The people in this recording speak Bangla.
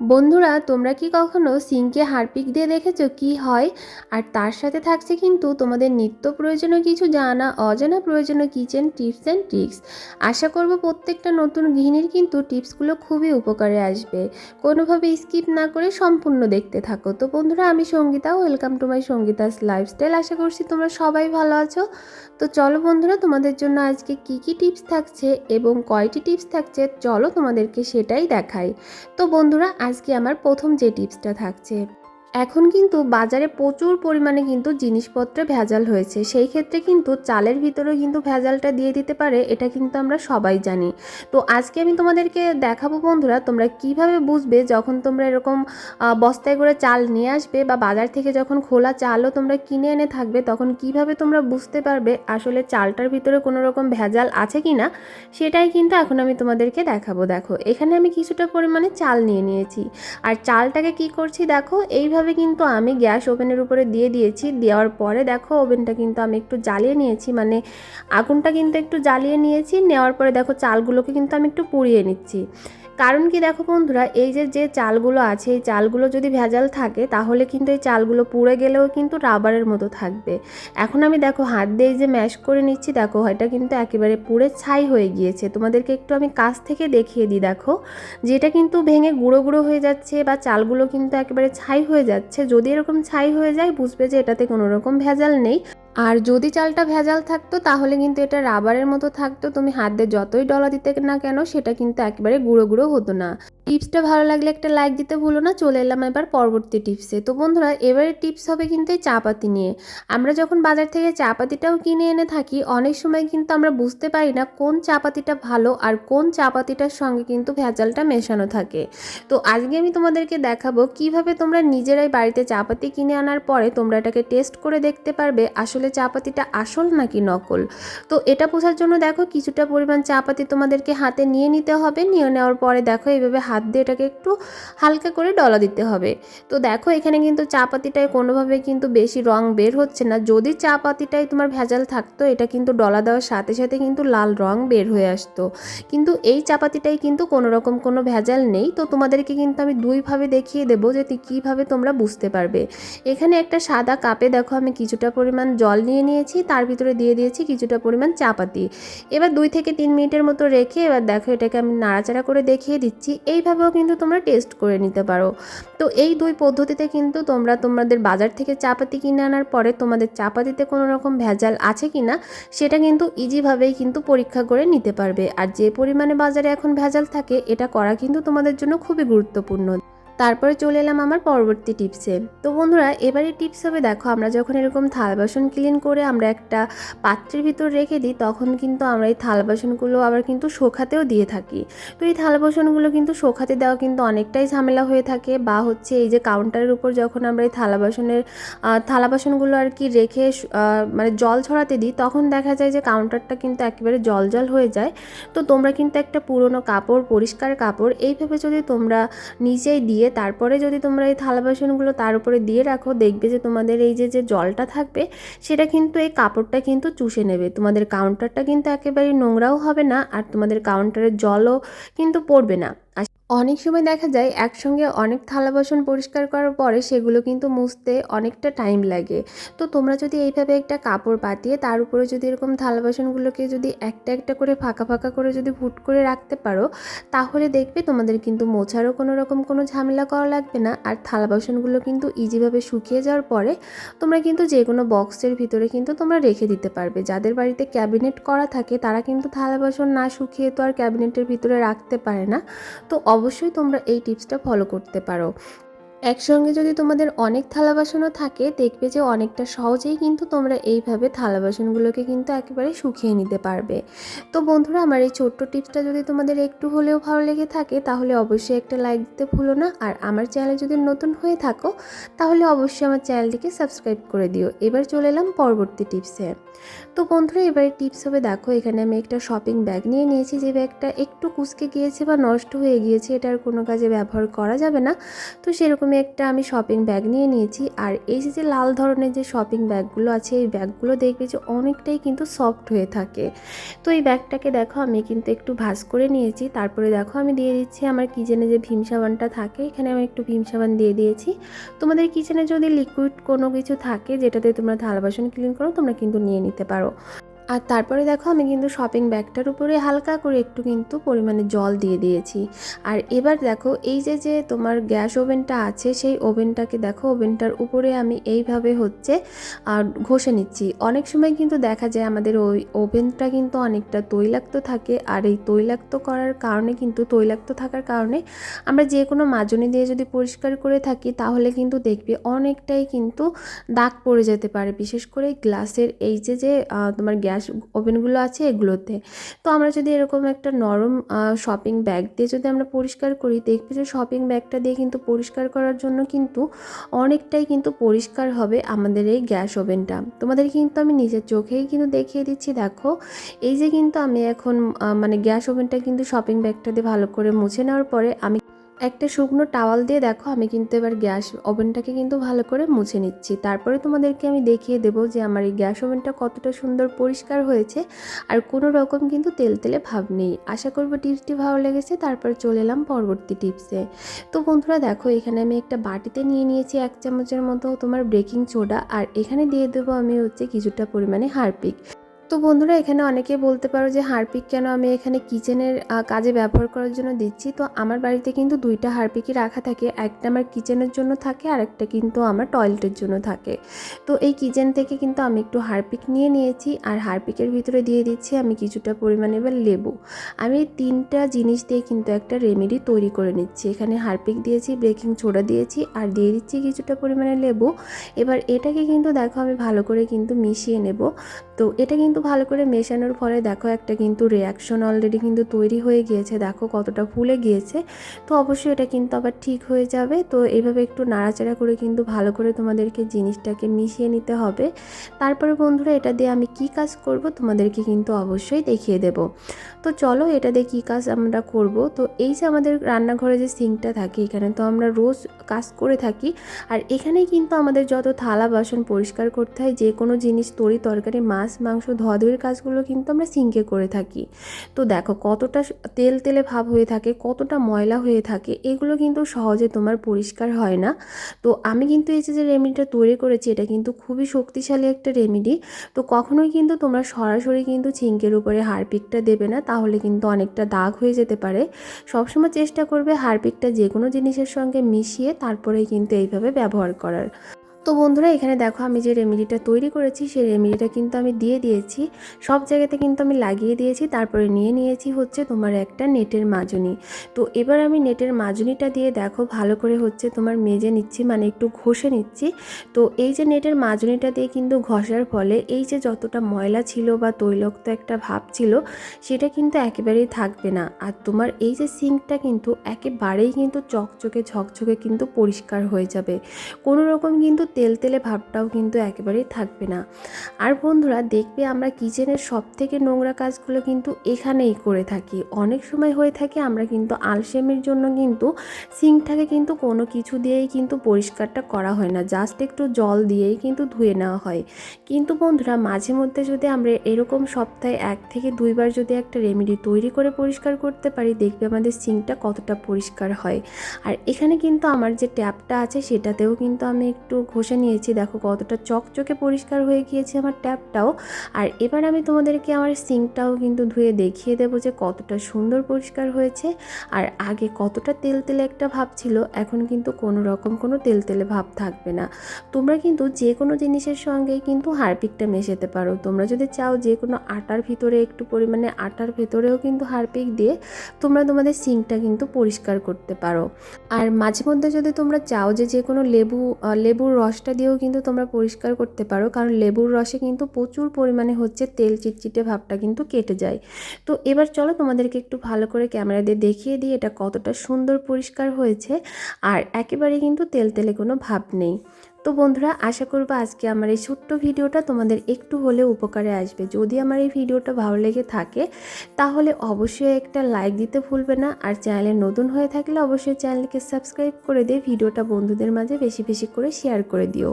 বন্ধুরা, তোমরা কি কখনো সিঙ্কে হারপিক দিয়ে দেখেছ? কি হয়? আর তার সাথে থাকছে কিন্তু তোমাদের নিত্য প্রয়োজনীয় কিছু জানা, অজানা প্রয়োজনীয় কিচেন টিপস অ্যান্ড ট্রিক্স। আশা করব প্রত্যেকটা নতুন গৃহিণীর কিন্তু টিপসগুলো খুবই উপকারে আসবে। কোনোভাবে স্কিপ না করে সম্পূর্ণ দেখতে থাকো। তো বন্ধুরা, আমি Sangeeta, welcome to my Sangeeta's lifestyle. আশা করছি তোমরা সবাই ভালো আছো। তো চলো বন্ধুরা, তোমাদের জন্য আজকে কি কি টিপস থাকছে এবং কয়টি টিপস থাকছে, চলো তোমাদেরকে সেটাই দেখাই। তো বন্ধুরা আজকে আমার প্রথম যে টিপসটা থাকছে। এখন কিন্তু বাজারে প্রচুর পরিমাণে কিন্তু জিনিসপত্রে ভেজাল হয়েছে। সেই ক্ষেত্রে কিন্তু চালের ভিতরেও কিন্তু ভেজালটা দিয়ে দিতে পারে, এটা কিন্তু আমরা সবাই জানি। তো আজকে আমি তোমাদেরকে দেখাবো বন্ধুরা, তোমরা কীভাবে বুঝবে যখন তোমরা এরকম বস্তায় করে চাল নিয়ে আসবে বা বাজার থেকে যখন খোলা চালও তোমরা কিনে এনে থাকবে, তখন কীভাবে তোমরা বুঝতে পারবে আসলে চালটার ভিতরে কোনো রকম ভেজাল আছে কি না সেটাই কিন্তু এখন আমি তোমাদেরকে দেখাবো। দেখো, এখানে আমি কিছুটা পরিমাণে চাল নিয়ে নিয়েছি। আর চালটাকে কি করছি দেখো, এইভাবে কিন্তু আমি গ্যাস ওভেনের উপরে দিয়ে দিয়েছি। দেওয়ার পরে দেখো ওভেনটা কিন্তু আমি একটু জ্বালিয়ে নিয়েছি। মানে আগুনটা কিন্তু একটু জ্বালিয়ে নিয়েছি। নেওয়ার পরে দেখো চালগুলোকে কিন্তু আমি একটু পুড়িয়ে নিচ্ছি। কারণ কি দেখো বন্ধুরা, এই যে যে চালগুলো আছে, এই চালগুলো যদি ভেজাল থাকে, তাহলে কিন্তু এই চালগুলো পুড়ে গেলেও কিন্তু রাবারের মতো থাকবে। এখন আমি দেখো হাত দিয়ে যে ম্যাশ করে নিচ্ছি, দেখো এটা কিন্তু একেবারে পুড়ে ছাই হয়ে গিয়েছে। তোমাদেরকে একটু আমি কাছ থেকে দেখিয়ে দিই, দেখো। যেটা কিন্তু ভেঙে গুঁড়ো গুঁড়ো হয়ে যাচ্ছে বা চালগুলো কিন্তু একেবারে ছাই হয়ে যাচ্ছে, যদি এরকম ছাই হয়ে যায়, বুঝবে যে এটাতে কোনো রকম ভেজাল নেই। আর যদি চালটা ভেজাল থাকতো, তাহলে কিন্তু এটা রাবারের মতো থাকতো। তুমি হাত দিয়ে যতই ডলা দিতে না কেন, সেটা কিন্তু একেবারে গুঁড়ো গুঁড়ো হতো না। টিপসটা ভালো লাগলে একটা লাইক দিতে ভুলো না, চলে এলাম এবার পরবর্তী টিপসে। তো বন্ধুরা এবারে টিপস হবে কিন্তু এই চা পাতি নিয়ে। আমরা যখন বাজার থেকে চা পাতিটাও কিনে এনে থাকি, অনেক সময় কিন্তু আমরা বুঝতে পারি না কোন চা পাতিটা ভালো আর কোন চা পাতিটার সঙ্গে কিন্তু ভেজালটা মেশানো থাকে। তো আজকে আমি তোমাদেরকে দেখাবো কীভাবে তোমরা নিজেরাই বাড়িতে চা পাতি কিনে আনার পরে তোমরা এটাকে টেস্ট করে দেখতে পারবে। আসলে চা পাতিটা আসল নাকি নকল? তো এটা বোঝার জন্য দেখো কিছুটা পরিমাণ চা পাতি তোমাদেরকে হাতে নিয়ে নিতে হবে। নিয়ে নেওয়ার পরে দেখো এইভাবে হাত দিয়ে এটাকে একটু হালকা করে ডলা দিতে হবে। তো দেখো এখানে কিন্তু চা পাতিটায় কোনোভাবে কিন্তু বেশি রং বের হচ্ছে না। যদি চা পাতিটায় তোমার ভেজাল থাকতো, এটা কিন্তু ডলা দেওয়ার সাথে সাথে কিন্তু লাল রং বের হয়ে আসতো। কিন্তু এই চা পাতিটাই কিন্তু কোনো রকম কোনো ভেজাল নেই। তো তোমাদেরকে কিন্তু আমি দুইভাবে দেখিয়ে দেবো যে কীভাবে তোমরা বুঝতে পারবে। এখানে একটা সাদা কাপে দেখো আমি কিছুটা পরিমাণ জল নিয়ে নিয়েছি, তার ভিতরে দিয়ে দিয়েছি কিছুটা পরিমাণ চা পাতি। এবার দুই থেকে তিন মিনিটের মতো রেখে এবার দেখো এটাকে আমি নাড়াচাড়া করে দেখিয়ে দিচ্ছি, এইভাবেও কিন্তু তোমরা টেস্ট করে নিতে পারো। তো এই দুই পদ্ধতিতে কিন্তু তোমরা তোমাদের বাজার থেকে চাপাতি কিনে আনার পরে তোমাদের চাপাতিতে কোনো রকম ভেজাল আছে কি না সেটা কিন্তু ইজিভাবেই কিন্তু পরীক্ষা করে নিতে পারবে। আর যে পরিমাণে বাজারে এখন ভেজাল থাকে, এটা করা কিন্তু তোমাদের জন্য খুবই গুরুত্বপূর্ণ। তারপরে চলে এলাম আমার পরবর্তী টিপসে। তো বন্ধুরা এবারে টিপস হবে, দেখো, আমরা যখন এরকম থাল বাসন ক্লিন করে আমরা একটা পাত্রের ভিতর রেখে দিই, তখন কিন্তু আমরা এই থাল বাসনগুলো আবার কিন্তু শোকাতেও দিয়ে থাকি। তো এই থাল বাসনগুলো কিন্তু শোখাতে দেওয়া কিন্তু অনেকটাই ঝামেলা হয়ে থাকে বা হচ্ছে এই যে কাউন্টারের উপর যখন আমরা এই থালা বাসনের থালা বাসনগুলো আর কি রেখে মানে জল ছড়াতে দিই, তখন দেখা যায় যে কাউন্টারটা কিন্তু একেবারে জল জল হয়ে যায়। তো তোমরা কিন্তু একটা পুরনো কাপড়, পরিষ্কার কাপড়, এইভাবে যদি তোমরা নিচেই দিয়ে তারপরে যদি তোমরা এই থালা বাসনগুলো তার উপরে দিয়ে রাখো, দেখবে যে তোমাদের এই যে যে জলটা থাকবে, সেটা কিন্তু এই কাপড়টা কিন্তু চুষে নেবে। তোমাদের কাউন্টারটা কিন্তু একেবারে নোংরাও হবে না, আর তোমাদের কাউন্টারের জলও কিন্তু পড়বে না। আর অনেক সময় দেখা যায় একসঙ্গে অনেক থালা বাসন পরিষ্কার করার পরে সেগুলো কিন্তু মুছতে অনেকটা টাইম লাগে। তো তোমরা যদি এইভাবে একটা কাপড় পাতিয়ে তার উপরে যদি এরকম থালা বাসনগুলোকে যদি একটা একটা করে ফাঁকা ফাঁকা করে যদি ফুট করে রাখতে পারো, তাহলে দেখবে তোমাদের কিন্তু মোছারও কোনো রকম কোনো ঝামেলা করা লাগবে না। আর থালা বাসনগুলো কিন্তু ইজিভাবে শুকিয়ে যাওয়ার পরে তোমরা কিন্তু যে কোনো বক্সের ভিতরে কিন্তু তোমরা রেখে দিতে পারবে। যাদের বাড়িতে ক্যাবিনেট করা থাকে, তারা কিন্তু থালা বাসন না শুকিয়ে তো আর ক্যাবিনেটের ভিতরে রাখতে পারে না। তো অবশ্যই তোমরা এই টিপসটা ফলো করতে পারো। একসঙ্গে যদি তোমাদের অনেক থালা বাসনও থাকে, দেখবে যে অনেকটা সহজেই কিন্তু তোমরা এইভাবে থালা বাসনগুলোকে কিন্তু একেবারে শুকিয়ে নিতে পারবে। তো বন্ধুরা, আমার এই ছোট্ট টিপসটা যদি তোমাদের একটু হলেও ভালো লেগে থাকে, তাহলে অবশ্যই একটা লাইক দিতে ভুলো না। আর আমার চ্যানেল যদি নতুন হয়ে থাকো, তাহলে অবশ্যই আমার চ্যানেলটিকে সাবস্ক্রাইব করে দিও। এবার চলে এলাম পরবর্তী টিপসে। তো বন্ধুরা, এবারে টিপস হবে, দেখো, এখানে আমি একটা শপিং ব্যাগ নিয়ে নিয়েছি, যে ব্যাগটা একটু কুচকে গিয়েছে বা নষ্ট হয়ে গিয়েছে এটা আর কোনো কাজে ব্যবহার করা যাবে না। তো সেরকম এরকমই একটা আমি শপিং ব্যাগ নিয়ে নিয়েছি, আর এই যে লাল ধরনের যে শপিং ব্যাগগুলো আছে, এই ব্যাগগুলো দেখবে যে অনেকটাই কিন্তু সফট হয়ে থাকে। তো এই ব্যাগটাকে দেখো, আমি কিন্তু একটু ভাজ করে নিয়েছি। তারপরে দেখো, আমি দিয়ে দিচ্ছি আমার কিচেনে যে ভীম সাবানটা থাকে, এখানে আমি একটু ভীম সাবান দিয়ে দিয়েছি। তোমাদের কিচেনে যদি লিকুইড কোনো কিছু থাকে, যেটাতে তোমরা থালা বাসন ক্লিন করো, তোমরা কিন্তু নিয়ে নিতে পারো। আর তারপরে দেখো আমি কিন্তু শপিং ব্যাগটার উপরে হালকা করে একটু কিন্তু পরিমাণে জল দিয়ে দিয়েছি। আর এবার দেখো এই যে যে তোমার গ্যাস ওভেনটা আছে, সেই ওভেনটাকে দেখো, ওভেনটার উপরে আমি এইভাবে হচ্ছে, আর ঘষে নিচ্ছি। অনেক সময় কিন্তু দেখা যায় আমাদের ওই ওভেনটা কিন্তু অনেকটা তৈলাক্ত থাকে, আর এই তৈলাক্ত করার কারণে কিন্তু, তৈলাক্ত থাকার কারণে আমরা যে কোনো মাজনি দিয়ে যদি পরিষ্কার করে থাকি, তাহলে কিন্তু দেখবে অনেকটাই কিন্তু দাগ পড়ে যেতে পারে। বিশেষ করে গ্লাসের এই যে যে তোমার গ্যাস ওভেনগুলো আছে এগুলোতে। তো আমরা যদি এরকম একটা নরম শপিং ব্যাগ দিয়ে যদি আমরা পরিষ্কার করি, দেখবে যে শপিং ব্যাগটা দিয়ে কিন্তু পরিষ্কার করার জন্য কিন্তু অনেকটাই কিন্তু পরিষ্কার হবে আমাদের এই গ্যাস ওভেনটা। তোমাদের কিন্তু আমি নিজের চোখেই কিন্তু দেখিয়ে দিচ্ছি, দেখো। এই যে কিন্তু আমি এখন মানে গ্যাস ওভেনটা কিন্তু শপিং ব্যাগটা দিয়ে ভালো করে মুছে নেওয়ার পরে আমি একটা শুকনো টাওয়াল দিয়ে দেখো, আমি কিন্তু এবার গ্যাস ওভেনটাকে কিন্তু ভালো করে মুছে নিচ্ছি। তারপরে তোমাদেরকে আমি দেখিয়ে দেবো যে আমার এই গ্যাস ওভেনটা কতটা সুন্দর পরিষ্কার হয়েছে আর কোনো রকম কিন্তু তেল তেলে ভাব নেই। আশা করব টিপসটি ভালো লেগেছে, তারপর চলে এলাম পরবর্তী টিপসে। তো বন্ধুরা দেখো, এখানে আমি একটা বাটিতে নিয়ে নিয়েছি এক চামচের মতো তোমার বেকিং সোডা, আর এখানে দিয়ে দেবো আমি হচ্ছে কিছুটা পরিমাণে হারপিক। তো বন্ধুরা, এখানে অনেকে বলতে পারো যে হারপিক কেন আমি এখানে কিচেনের কাজে ব্যবহার করার জন্য দিচ্ছি। তো আমার বাড়িতে কিন্তু দুইটা হারপিকই রাখা থাকে। একটা আমার কিচেনের জন্য থাকে আর একটা কিন্তু আমার টয়লেটের জন্য থাকে। তো এই কিচেন থেকে কিন্তু আমি একটু হারপিক নিয়ে নিয়েছি আর হারপিকের ভিতরে দিয়ে দিচ্ছি আমি কিছুটা পরিমাণে এবার লেবু। আমি তিনটা জিনিস দিয়ে কিন্তু একটা রেমেডি তৈরি করে নিচ্ছি। এখানে হারপিক দিয়েছি, বেকিং সোডা দিয়েছি আর দিয়ে দিচ্ছি কিছুটা পরিমাণে লেবু। এবার এটাকে কিন্তু দেখো আমি ভালো করে কিন্তু মিশিয়ে নেব। তো এটা কিন্তু ভালো করে মেশানোর ফলে দেখো একটা কিন্তু রিয়াকশন অলরেডি কিন্তু তৈরি হয়ে গিয়েছে। দেখো কতটা ফুলে গিয়েছে। তো অবশ্যই এটা কিন্তু আবার ঠিক হয়ে যাবে। তো এইভাবে একটু নাড়াচাড়া করে কিন্তু ভালো করে তোমাদেরকে জিনিসটাকে মিশিয়ে নিতে হবে। তারপরে বন্ধুরা এটা দিয়ে আমি কি কাজ করব তোমাদেরকে কিন্তু অবশ্যই দেখিয়ে দেব। তো চলো এটা দিয়ে কী কাজ আমরা করব। তো এই যে আমাদের রান্নাঘরে যে সিঙ্কটা থাকে এখানে তো আমরা রোজ কাজ করে থাকি। আর এখানেই কিন্তু আমাদের যত থালা বাসন পরিষ্কার করতে হয়, যে কোনো জিনিস, তরি, তরকারি, মাছ, মাংস ধোয়াধুয়ির কাজগুলো কিন্তু আমরা সিঙ্কে করে থাকি। তো দেখো কতটা তেল তেলে ভাব হয়ে থাকে, কতটা ময়লা হয়ে থাকে, এগুলো কিন্তু সহজে তোমার পরিষ্কার হয় না। তো আমি কিন্তু এই যে যে রেমেডিটা তৈরি করেছি, এটা কিন্তু খুবই শক্তিশালী একটা রেমেডি। তো কখনোই কিন্তু তোমরা সরাসরি কিন্তু ছিঙ্কের উপরে হারপিকটা দেবে না, তাহলে কিন্তু অনেকটা দাগ হয়ে যেতে পারে। সবসময় চেষ্টা করবে হারপিকটা যে কোনো জিনিসের সঙ্গে মিশিয়ে তারপরেই কিন্তু এইভাবে ব্যবহার করার। তো বন্ধুরা, এখানে দেখো আমি যে রেমেডিটা তৈরি করেছি, সেই রেমেডিটা কিন্তু আমি দিয়ে দিয়েছি। সব জায়গাতে কিন্তু আমি লাগিয়ে দিয়েছি, তারপরে নিয়ে নিয়েছি হচ্ছে তোমার একটা নেটের মাজনি। তো এবার আমি নেটের মাজনিটা দিয়ে দেখো ভালো করে হচ্ছে তোমার মেজে নিচ্ছি মানে একটু ঘষে নিচ্ছি। তো এই যে নেটের মাজনিটা দিয়ে কিন্তু ঘষার ফলে এই যে যতটা ময়লা ছিল বা তৈলক্ত একটা ভাব ছিল, সেটা কিন্তু একেবারেই থাকবে না। আর তোমার এই যে সিঙ্কটা কিন্তু একেবারেই কিন্তু চকচকে ঝকঝকে কিন্তু পরিষ্কার হয়ে যাবে। কোনো রকম কিন্তু তেল তেলে ভাবটাও কিন্তু একেবারেই থাকবে না। আর বন্ধুরা, দেখবে আমরা কিচেনের সব থেকে নোংরা কাজগুলো কিন্তু এখানেই করে থাকি। অনেক সময় হয়ে থাকে আমরা কিন্তু আলসেমির জন্য কিন্তু সিঙ্কটাকে কিন্তু কোনো কিছু দিয়েই কিন্তু পরিষ্কারটা করা হয় না। জাস্ট একটু জল দিয়েই কিন্তু ধুয়ে নেওয়া হয়। কিন্তু বন্ধুরা, মাঝে মধ্যে যদি আমরা এরকম সপ্তাহে এক থেকে দুইবার যদি একটা রেমেডি তৈরি করে পরিষ্কার করতে পারি, দেখবে আমাদের সিঙ্কটা কতটা পরিষ্কার হয়। আর এখানে কিন্তু আমার যে ট্যাপটা আছে, সেটাতেও কিন্তু আমি একটু ঘষে নিয়েছি। দেখো কতটা চকচকে পরিষ্কার হয়ে গিয়েছে আমার ট্যাপটাও। আর এবার আমি তোমাদেরকে আমার সিঙ্কটাও কিন্তু ধুয়ে দেখিয়ে দেবো যে কতটা সুন্দর পরিষ্কার হয়েছে। আর আগে কতটা তেল তেলে একটা ভাব ছিল, এখন কিন্তু কোনো রকম কোনো তেল তেলে ভাব থাকবে না। তোমরা কিন্তু যে কোনো জিনিসের সঙ্গেই কিন্তু হারপিকটা মেশাতে পারো। তোমরা যদি চাও যে কোনো আটার ভিতরে একটু পরিমাণে আটার ভেতরেও কিন্তু হারপিক দিয়ে তোমরা তোমাদের সিঙ্কটা কিন্তু পরিষ্কার করতে পারো। আর মাঝে মধ্যে যদি তোমরা চাও যে যে কোনো লেবু লেবুর রসটা দিয়েও কিন্তু তোমরা পরিষ্কার করতে পারো, কারণ লেবুর রসে কিন্তু প্রচুর পরিমাণে হচ্ছে তেল চিটচিটে ভাবটা কিন্তু কেটে যায়। তো এবার চলো তোমাদেরকে একটু ভালো করে ক্যামেরা দিয়ে দেখিয়ে দিই এটা কতটা সুন্দর পরিষ্কার হয়েছে, আর একেবারে কিন্তু তেল তেলে কোনো ভাব নেই। তো বন্ধুরা, আশা করব আজকে আমার এই ছোট্ট ভিডিওটা তোমাদের একটু হলে উপকারে আসবে। যদি আমার এই ভিডিওটা ভালো লেগে থাকে, তাহলে অবশ্যই একটা লাইক দিতে ভুলবে না। আর চ্যানেলে নতুন হয়ে থাকলে অবশ্যই চ্যানেলকে সাবস্ক্রাইব করে দিয়ে ভিডিওটা বন্ধুদের মাঝে বেশি বেশি করে শেয়ার করে দিও।